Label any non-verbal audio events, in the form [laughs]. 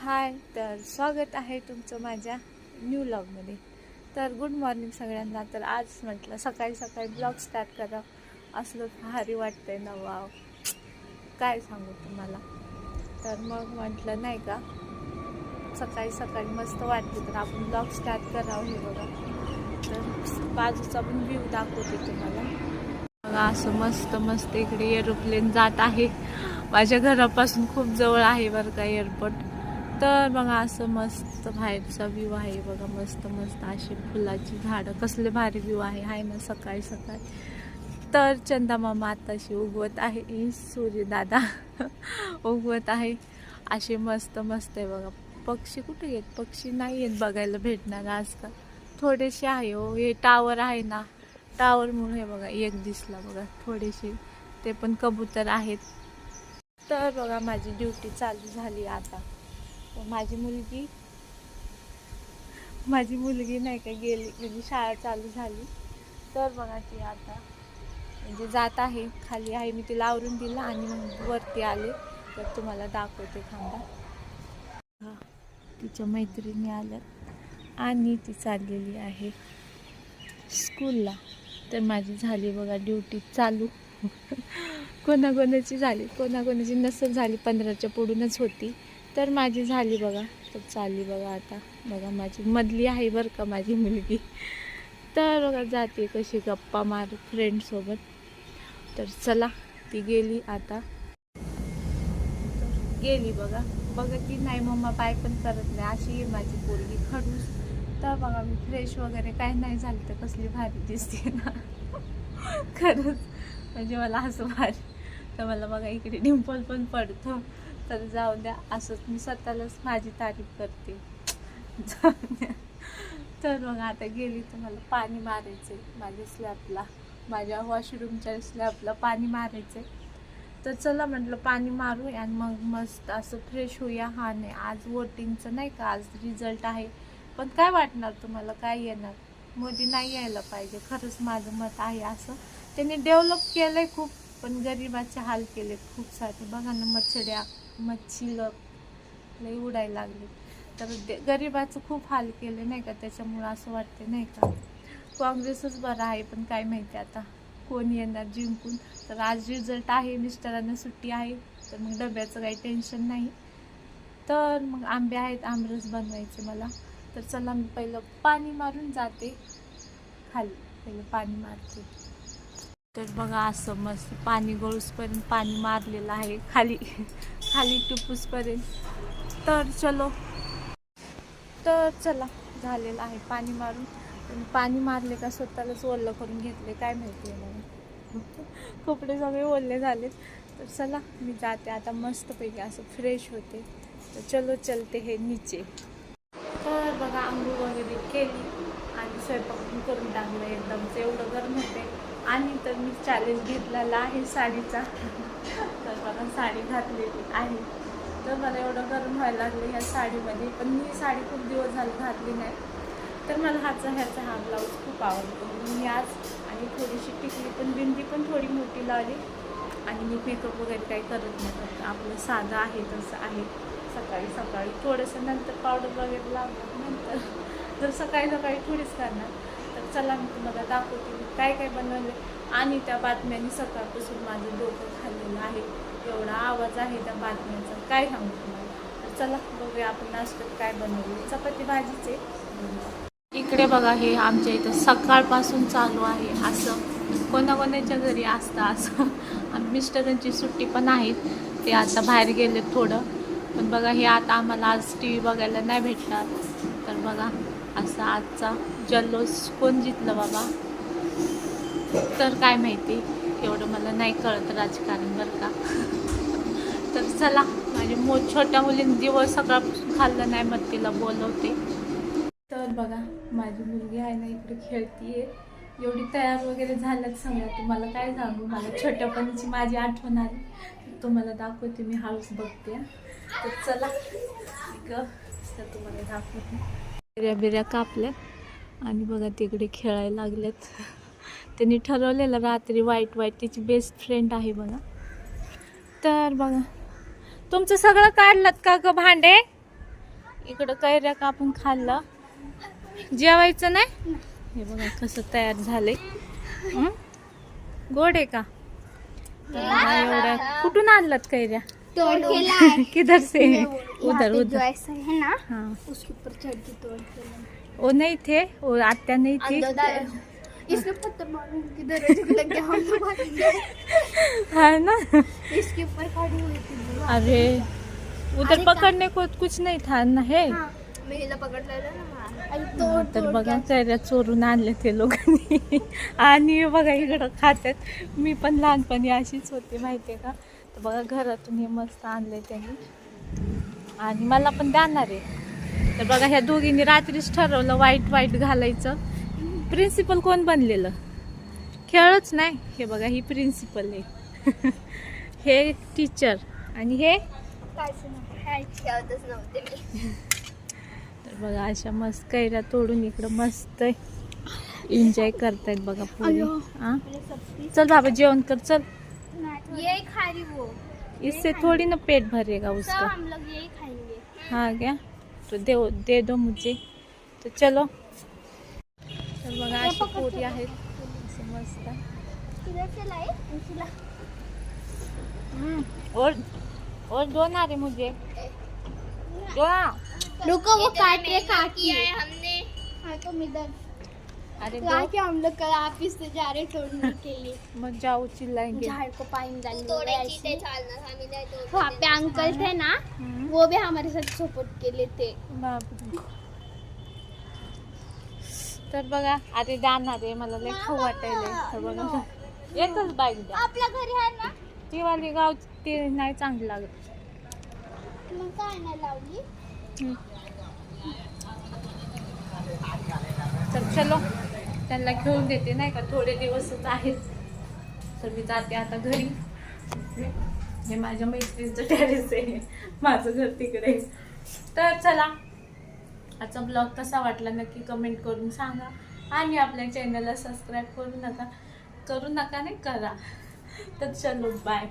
हाय तर स्वागत आहे तुमचं माझ्या न्यू ब्लॉगमध्ये तर गुड मॉर्निंग सगळ्यांना. तर आज म्हटलं सकाळी सकाळी ब्लॉग स्टार्ट करा असलं भारी वाटतंय ना वाव काय सांगू तुम्हाला? तर मग म्हटलं नाही का? सकाळी सकाळी मस्त वाटते तर आपण ब्लॉग स्टार्ट करावं हे बघा. तर बाजूचा पण व्ह्यू दाखवते तुम्हाला. बघा असं मस्त मस्त इकडे एरोप्लेन जात आहे. माझ्या घरापासून खूप जवळ आहे बरं का एअरपोर्ट तर बघा असं मस्त बाहेरचा व्ह्यू आहे बघा मस्त मस्त अशी फुलाची झाडं कसले भारी व्ह्यू आहे हाय ना सकाळी सकाळी. तर चंदामामा आताशी उगवत आहे सूर्यदादा उगवत आहे. असे मस्त मस्त आहे बघा. पक्षी कुठे आहेत? पक्षी नाही आहेत बघायला भेटणार आजकाल. थोडेसे आहे हो हे टावर आहे ना. टावरमुळे हे बघा एक दिसला बघा थोडेसे. ते पण कबूतर आहेत. तर बघा माझी ड्युटी चालू झाली आता. माझी मुलगी माझी मुलगी नाही का गेली म्हणजे शाळा चालू झाली. तर बघा ती आता म्हणजे जात आहे खाली आहे. मी तिला आवरून दिलं आणि मग वरती आले. तर तुम्हाला दाखवते थांबा. हा, तिच्या मैत्रिणी आल्यात आणि ती चाललेली आहे स्कूलला. तर माझी झाली बघा ड्युटी चालू. [laughs] कोणाकोणाची झाली कोणाकोणाची नसेल झाली पंधराच्या पुढूनच होती. तर माझी झाली बघा. तर चालली बघा आता. बघा माझी मधली आहे बरं का माझी मुलगी. तर बघा जाते कशी गप्पा मार फ्रेंडसोबत तर चला ती गेली आता. गेली बघा. बघा की नाही मम्मा बाय पण करत नाही. अशी आहे माझी पोरगी खडूस. तर बघा मी फ्रेश वगैरे काय नाही झाली तर कसली भारी दिसते ना. खरंच. म्हणजे मला असं भारी. तर मला बघा इकडे डिंपल पण पडतं. तर जाऊ द्या असंच मी स्वतःलाच माझी तारीफ करते. जाऊ द्या तर मग आता गेली तर मला पाणी मारायचं आहे माझ्या स्लॅबला माझ्या वॉशरूमच्या स्लॅबला पाणी मारायचं आहे तर चला म्हटलं पाणी मारू आणि मग मस्त असं फ्रेश होऊया. हा नाही आज वोटिंगचं नाही का? आज रिझल्ट आहे. पण काय वाटणार तुम्हाला? काय येणार? मोदी नाही यायला पाहिजे. खरंच माझं मत आहे असं. त्यांनी डेव्हलप केलं आहे खूप पण गरिबाचे हाल केले खूप सारे. बघा ना मच्छड्या मच्छी लई उडायला लागले. तर दे- गरिबाचं खूप हाल केले नाही का? त्याच्यामुळं असं वाटते नाही का? काँग्रेसच बरं आहे पण काय माहिती आता. कोण येणार जिंकून? तर आज रिझल्ट आहे मिस्टरांना सुट्टी आहे तर मग डब्याचं काही टेन्शन नाही. तर मग आंबे आहेत आमरस बनवायचे मला. तर चला मी पहिलं पाणी मारून जाते. खाली पहिलं पाणी मारते. तर बघा असं मस्त पाणी गळूसपर्यंत पाणी मारलेलं आहे खाली खाली टुपूसपर्यंत. तर चलो. तर चला झालेलं आहे पाणी मारून. पण पाणी मारले का स्वतःलाच ओल्लं करून घेतले काय माहिती आहे मला. कपडे सगळे ओल्ले झालेत. तर चला मी जाते. आता मस्तपैकी असं फ्रेश होते. तर चलो चलते हे नीचे. तर बघा आंघोळ वगैरे केली आणि स्वयंपाक पण करून टाकलं. एकदमच एवढं गरम होते आणि तर मी चॅलेंज घेतलेला आहे साडीचा. तर मला साडी घातलेली आहे. तर मला एवढं गरम व्हायला लागलं ह्या साडीमध्ये. पण मी साडी खूप दिवस झाले घातली नाही. तर मला हाचा ह्याचा हा ब्लाऊज खूप आवडतो. मी आज आणि थोडीशी टिकली पण बिंदी पण थोडी मोठी लावली. आणि मी मेकअप वगैरे काही करत नाही. फक्त आपलं साधं आहे तसं आहे. सकाळी सकाळी थोडंसं नंतर पावडर वगैरे लावणार नंतर जर सकाळी सकाळी थोडीच करणार. चला मी तुम्हाला दाखवते मी काय काय बनवले आणि त्या बातम्यांनी सकाळपासून माझं डोकं खाल्लेलं आहे. एवढा आवाज आहे त्या बातम्यांचा. काय सांगू तुम्हाला? तर चला बघूया आपण नाश्त्यात काय बनवले चपाती भाजीचे इकडे बघा हे आमच्या इथं सकाळपासून चालू आहे असं. कोणाकोणाच्या घरी असतं असं. मिस्टरांची सुट्टी पण आहेत. ते आता बाहेर गेले थोडं. पण बघा हे आता आम्हाला आज टी व्ही बघायला नाही भेटणार. तर बघा. असा आजचा जल्लोष कोण जिंकलं बाबा? तर काय माहिती एवढं मला नाही कळत राजकारण बरं का. [laughs] तर चला माझी मो छोट्या मुलीने दिवस सकाळपासून खाल्लं नाही मग तिला बोलवते. तर बघा माझी मुलगी आहे ना इकडे खेळतीये. एवढी तयार वगैरे झाल्यात सगळ्या. तुम्हाला काय सांगू? मला छोट्यापणीची माझी आठवण आली. तुम्हाला दाखवते मी हाऊस बघते. तर चला इक तर तुम्हाला दाखवते. बिऱ्या बिऱ्या कापल्या. आणि बघा तिकडे खेळायला लागल्यात त्यांनी ठरवलेलं रात्री वाईट वाईट. तिची बेस्ट फ्रेंड आहे बघा. तर बघा. तुमचं सगळं काढलं का ग भांडे? इकडं कैऱ्या कापून खाल्लं. जेवायचं नाही? हे बघा कसं तयार झालंय? गोड आहे का? एवढ्या कुठून आणलात कैऱ्या? किधर से? उधर उधर। ऐसा है ना हाँ। उसके ऊपर चढ़ के तोड़ वो नहीं थे वो आत्या नहीं थी। इसने पत्थर मारू के दरवाजे को लग गया हम लोग। है ना? इसके ऊपर खड़ी हुई थी। अरे उधर पकड़ने को कुछ नहीं था ना हे? तर बघा चोरून आणले ते लोकांनी आणि बघा इकडं खात्यात. मी पण लहानपणी अशीच होते माहितीये का? तर बघा घरातून हे मस्त आणले त्यांनी. आणि मला पण देणार आहे. तर बघा ह्या दोघींनी रात्रीच ठरवलं वाईट वाईट घालायचं. प्रिन्सिपल कोण बनलेलं? खेळच नाही. हे बघा ही प्रिन्सिपल आहे. [laughs] हे टीचर आणि हे? तर बघा अशा मस्त कैऱ्या तोडून इकडं मस्त एन्जॉय करतायत बघा. हा सब चल बाबा जेवण कर चल. वो. इससे थोड़ी ना पेट भरेगा उसका. हम लोग यही खाएँगे गया। क्या तो दे दे दो मुझे। तो चलो। तर बघा अशी पोरी आहेत मस्त और और दो ना रे मुझे। दो। रुको वो काट रहे काकी है हमने। हाँ तुम इधर। अरे कहा दो कि हम लोग कल आप से जा रहे तोड़ने के लिए। मग जाओ चिल्लाएंगे. झाड़ को पानी डालने ऐसे। वहाँ पे अंकल थे ना वो भी हमारे साथ सपोर्ट के लिए थे। तर बघा अरे जाणार आहे मला लय खाऊ वाटायलंय. तर बघा. एकच बाईक आपल्या घरी आहे ना? ती वाली गाव ते नाही चांगली लागत. मग काय नाही लावली. तर चलो. त्यांना घेऊन देते नाही का? थोडे दिवसच आहेत. तर मी जाते आता घरी. हे माझ्या मैत्रिणीचं टॅरेस आहे. माझं घर तिकडे तर चला आजचा ब्लॉग कसा वाटला नक्की कमेंट करून सांगा. आणि आपल्या चॅनलला सबस्क्राईब करू नका. करू नका नाही करा. तर चलो बाय